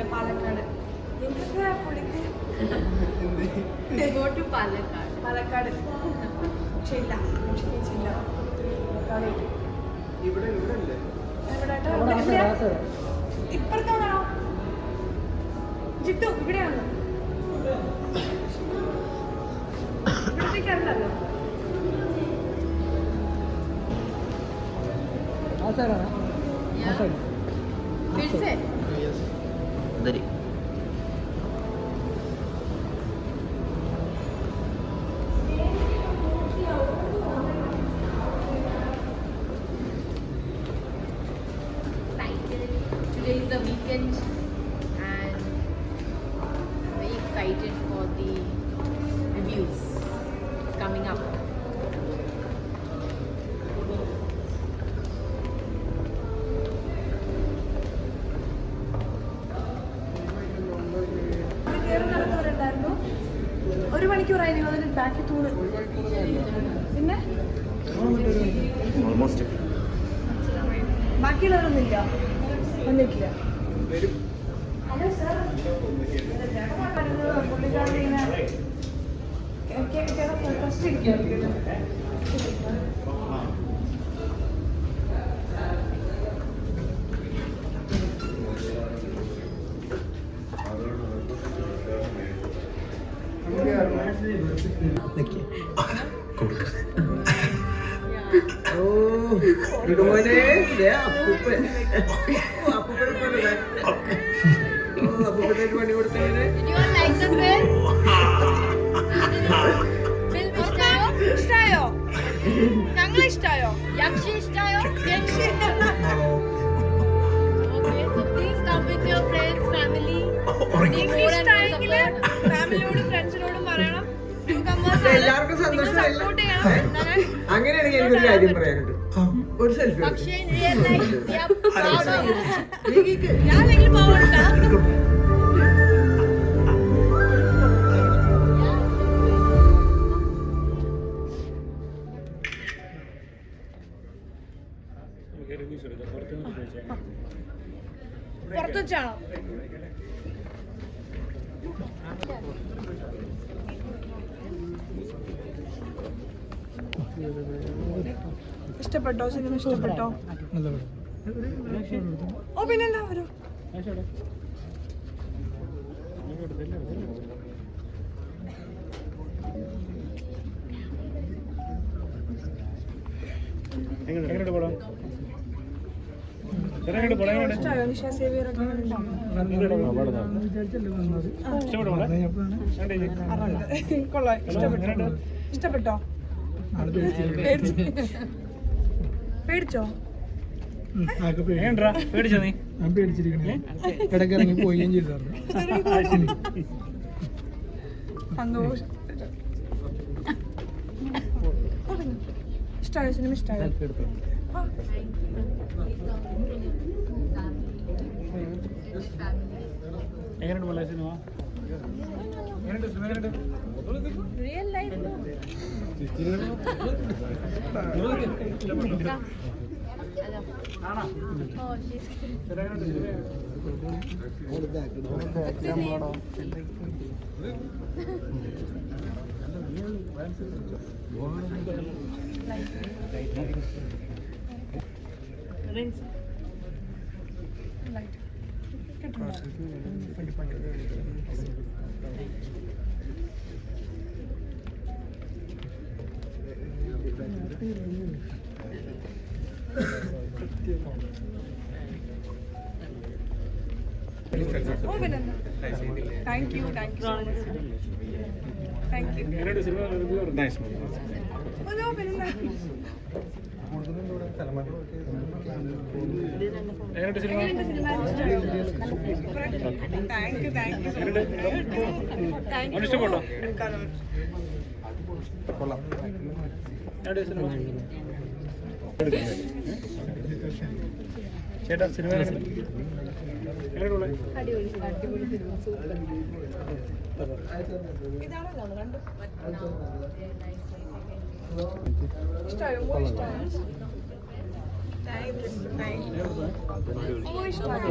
പിന്നെ പാലക്കാട്. നിങ്ങൾക്ക് പുള്ളിക്ക് ഗോട്ട് പാലക്കാട്? പാലക്കാട്. പക്ഷെ ഇല്ല? ഇല്ല. ഇവിടെ ഇവിടെ ഇപ്പുറത്താണോ ജിട്ടു ഇവിടെയാണോ ഇവിടത്തേക്കാണല്ലോ ആ സാറാണ് ആ സാർ ही. Today is the weekend and very excited for the ഒരു മണിക്കൂറായി നിങ്ങൾ അതിന് ബാക്കി തൂണ് പിന്നെ ബാക്കിയുള്ളവരൊന്നുമില്ല വന്നിട്ടില്ല വരും ഹലോ സാർ പുള്ളിക്കാരൻ ഇങ്ങനെ ഫസ്റ്റ് ഇരിക്കും പണി കൊടുത്തേ ഇഷ്ടായോ? ഞങ്ങൾ ഇഷ്ടായോ യക്ഷി ഇഷ്ടായോ? യക്ഷി. Okay, so please come with your friends, family. നിങ്ങൾക്ക് ഇഷ്ടമായെങ്കിൽ ഫാമിലിയോടും ഫ്രണ്ട്സിനോടും പറയണം. എല്ലാവർക്കും എന്താണ്? അങ്ങനെയാണെങ്കിൽ എനിക്കൊരു കാര്യം പറയാനുണ്ട് ഒരു സെൽഫി പക്ഷേ we are proud of you. ഇഷ്ടപ്പെട്ടോ? സിനിമ ഇഷ്ടപ്പെട്ടോ? ഓ എങ്ങനെയുണ്ട് പടം? സേവിയർ ഒക്കെ ഇഷ്ടപ്പെട്ടോ? പേടിച്ച്- പേടിച്ചോ? നീ? ഞാൻ പേടിച്ചിരിക്കണേ. ഇടയ്ക്കിറങ്ങി പോവുകയും ചെയ്തായിരുന്നു സന്തോഷം. ഇഷ്ടമായോ സിനിമ ഇഷ്ടമായോ ആ. എങ്ങനെയുണ്ട് മലയാള സിനിമ? എങ്ങനെയുണ്ട്? സിനിമ എങ്ങനെയുണ്ട് Real life, no. Oh, she's thank you thank you so much thank you thank you thank you ഇഷ്ടപ്പെട്ടോ കൊള്ളാം. ചേട്ടാ സിനിമ ഇഷ്ടമായോ മൂവി ഇഷ്ടമായോ ഇഷ്ടമായി.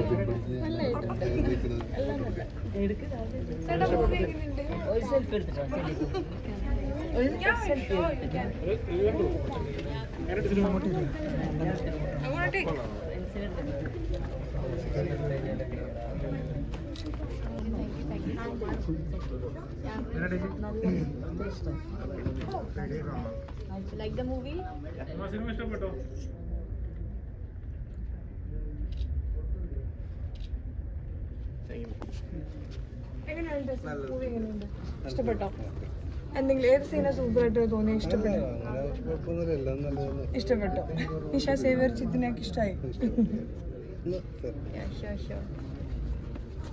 ചേട്ടാ, movie എങ്ങനെയുണ്ട്? Like the movie? സിനിമ ഇഷ്ടപ്പെട്ടോ എങ്ങനെയുണ്ട് മൂവി എങ്ങനെയുണ്ട് ഇഷ്ടപ്പെട്ടോ എന്തെങ്കിലും ഏത് സീനാ സൂപ്പറായിട്ട് തോന്നി ഇഷ്ടപ്പെട്ടു? ഇഷ്ടപ്പെട്ടു. നിഷ സേവിയർ ചിത്തിനൊക്കെ ഇഷ്ടമായി.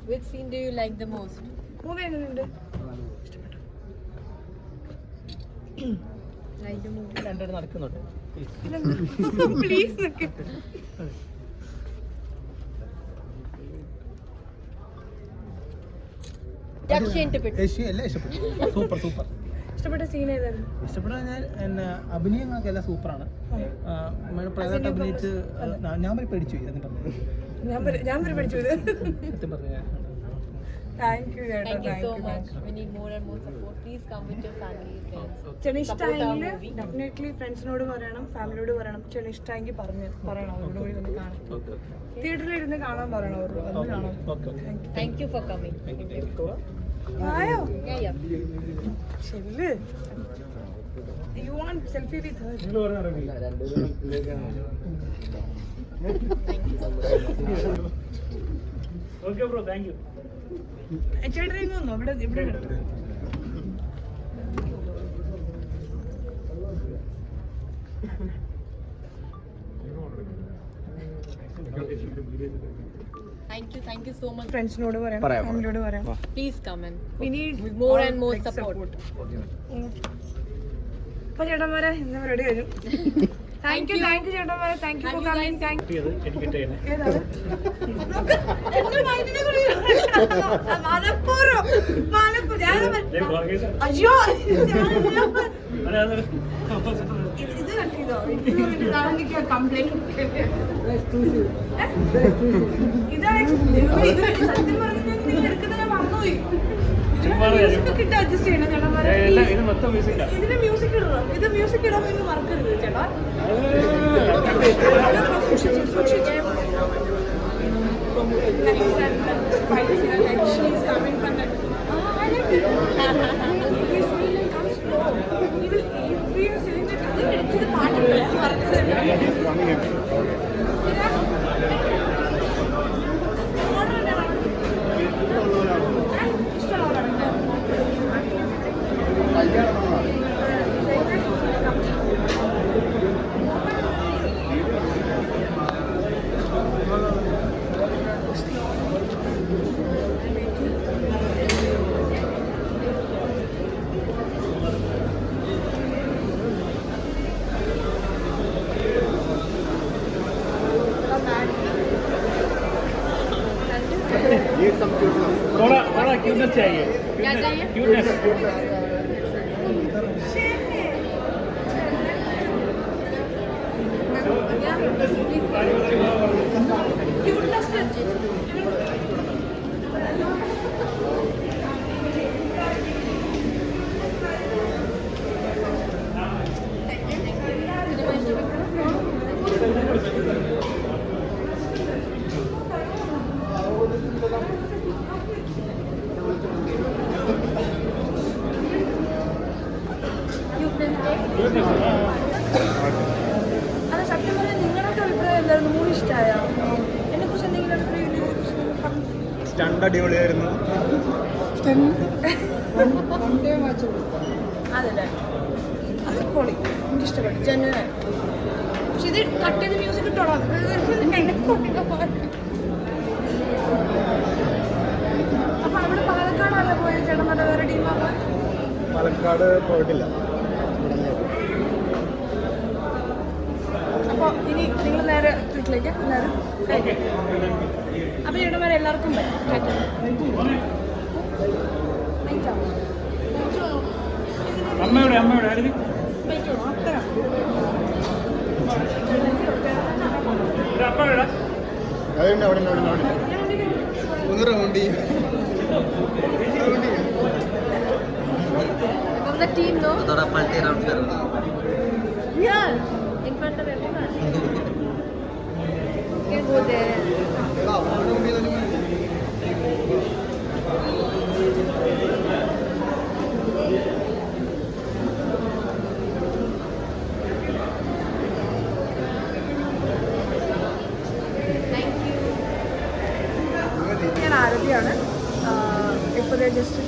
Which scene do you like the most? Movie എങ്ങനെയുണ്ട്? Like the movie? രണ്ടുപേരും നടക്കുന്നുണ്ട്. പ്ലീസ് നിൽക്ക്. എല്ലാം ഇഷ്ടപ്പെട്ടു. Super super. ഇഷ്ടപ്പെട്ട സീൻ ഏതായിരുന്നു? ഇഷ്ടപ്പെട്ട ഞാൻ എന്നെ അഭിനയങ്ങളൊക്കെ എല്ലാം സൂപ്പറാണ് പ്രധാനമായിട്ട് അഭിനയിച്ച് ഞാൻ- ഞാൻ വരെ പേടിച്ചു സത്യം പറഞ്ഞു ഞാൻ വരെ- ഞാൻ വരെ പഠിച്ചു സത്യം പറഞ്ഞു താങ്ക് യു ചേട്ടാ. Thank you thank so you much. We need more and more support. Please come with your family, friends. ചെണി Support our ഇഷ്ടമായെങ്കിൽ movie. ഡെഫിനറ്റ്ലി ഫ്രണ്ട്സിനോട് പറയണം ഫാമിലിയോട് പറയണം. ചെണി പറഞ്ഞു പറഞ്ഞ് പറയണം അവരോട് കൂടി വന്ന് കാണാം തിയേറ്ററിൽ ഇരുന്ന് കാണാൻ പറയണം അവരോട് വന്ന് കാണാം താങ്ക് യു ഫോർ കമ്മിങ്. ആയോ Yeah, yeah. ചെല്ല് you want selfie with her okay bro thank you ചേട്ടൻ ഇങ്ങ് വന്നോ? ഇവിടെ ഇവിടെ Thank you, thank you so much. ഫ്രണ്ട്സിനോട് പറയണം ഫാമിലിയോട് Please come and we need more and more support. അപ്പൊ ചേട്ടന്മാരെ ഇന്ന് റെഡി വരും. താങ്ക് യു താങ്ക് യു ചേട്ടന്മാരെ. Thank you for coming thank കുറിച്ച് മലപ്പുറം മലപ്പുറം അയ്യോ ഇതാണ് ഇത് സത്യം പറഞ്ഞാൽ നിങ്ങൾ എടുക്കുന്നത് ഞാൻ മറന്നുപോയി ഇതിന് മ്യൂസിക് ഇടണം. ഇത് മ്യൂസിക് ഇടാൻ എന്ന് മറക്കരുത് ചേട്ടാ. സൂക്ഷിച്ച്. He will if பாட்டு चाहिए। क्यूटनेस क्यूटनेस അല്ല സത്യം പറഞ്ഞാൽ നിങ്ങളുടെ അഭിപ്രായം എന്തായിരുന്നു? മൂവി ഇഷ്ടമായ എന്നെ കുറിച്ച് എന്തെങ്കിലും അഭിപ്രായം ഉണ്ടെങ്കിൽ സ്റ്റണ്ട് അടിപൊളിയായിരുന്നു. അതല്ലേ? അത് പൊളി എനിക്ക് ഇഷ്ടപ്പെട്ടു ജനുവൻ. പക്ഷെ ഇത് കട്ട് ചെയ്ത് മ്യൂസിക് ഇട്ടോളാം എന്നെ കൊണ്ടൊക്കെ പാട്ട്. അപ്പൊ അവിടെ പാലക്കാടാണല്ലോ പോയത്? ചേട്ടൻ നല്ല വേറെ ടീമാണ് പാലക്കാട് പോയിട്ടില്ല അപ്പോൾ ഇനി നിങ്ങൾ നേരെ വീട്ടിലേക്ക് എല്ലാവരും അപ്പോൾ വരെ എല്ലാവർക്കും? അമ്മയുടെ അമ്മയുടെ. അവിടെ ഒന്ന് റൗണ്ട് ചെയ്യും From the team, no? അതോടെ പൾട്ടി round Yeah. In front of everyone. Can go there. Just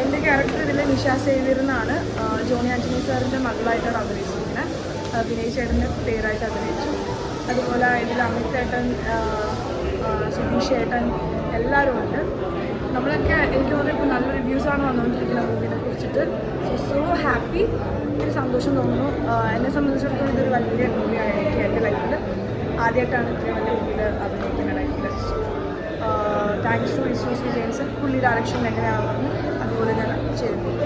എന്റെ ക്യാരക്ടർ ഇതിൽ നിഷ സേവിയറിനാണ് ജോണി ആന്റണി സാറിന്റെ മകളായിട്ടാണ് അഭിനയിച്ചിരിക്കുന്നത്. വിനയ് ചേട്ടന്റെ പേരായിട്ട് അഭിനയിച്ചു. അതുപോലെ ഇതിൽ അമിത് ഏട്ടൻ സുധീഷ് ഏട്ടൻ എല്ലാവരും ഉണ്ട്. നമ്മളൊക്കെ എനിക്ക് തോന്നുന്നു ഇപ്പോൾ നല്ല റിവ്യൂസാണ് വന്നുകൊണ്ടിരിക്കുന്ന മൂവിനെ കുറിച്ചിട്ട്. സോ സോ ഹാപ്പി ഒരു സന്തോഷം തോന്നുന്നു. എന്നെ സംബന്ധിച്ചിടത്തോളം ഇതൊരു വലിയ മൂവിയാണ് എനിക്ക് എന്റെ ലൈഫിൽ ആദ്യമായിട്ടാണ് ഇത്രയും വലിയ മൂവിയിൽ അഭിനയിക്കുന്ന ലൈഫിൽ താങ്ക്സ് ടു വിശ്വസ് വിജയൻസ് പുള്ളി ഡയറക്ഷൻ എങ്ങനെയാണെന്ന് അതുപോലെ ഞാൻ ചെയ്തു.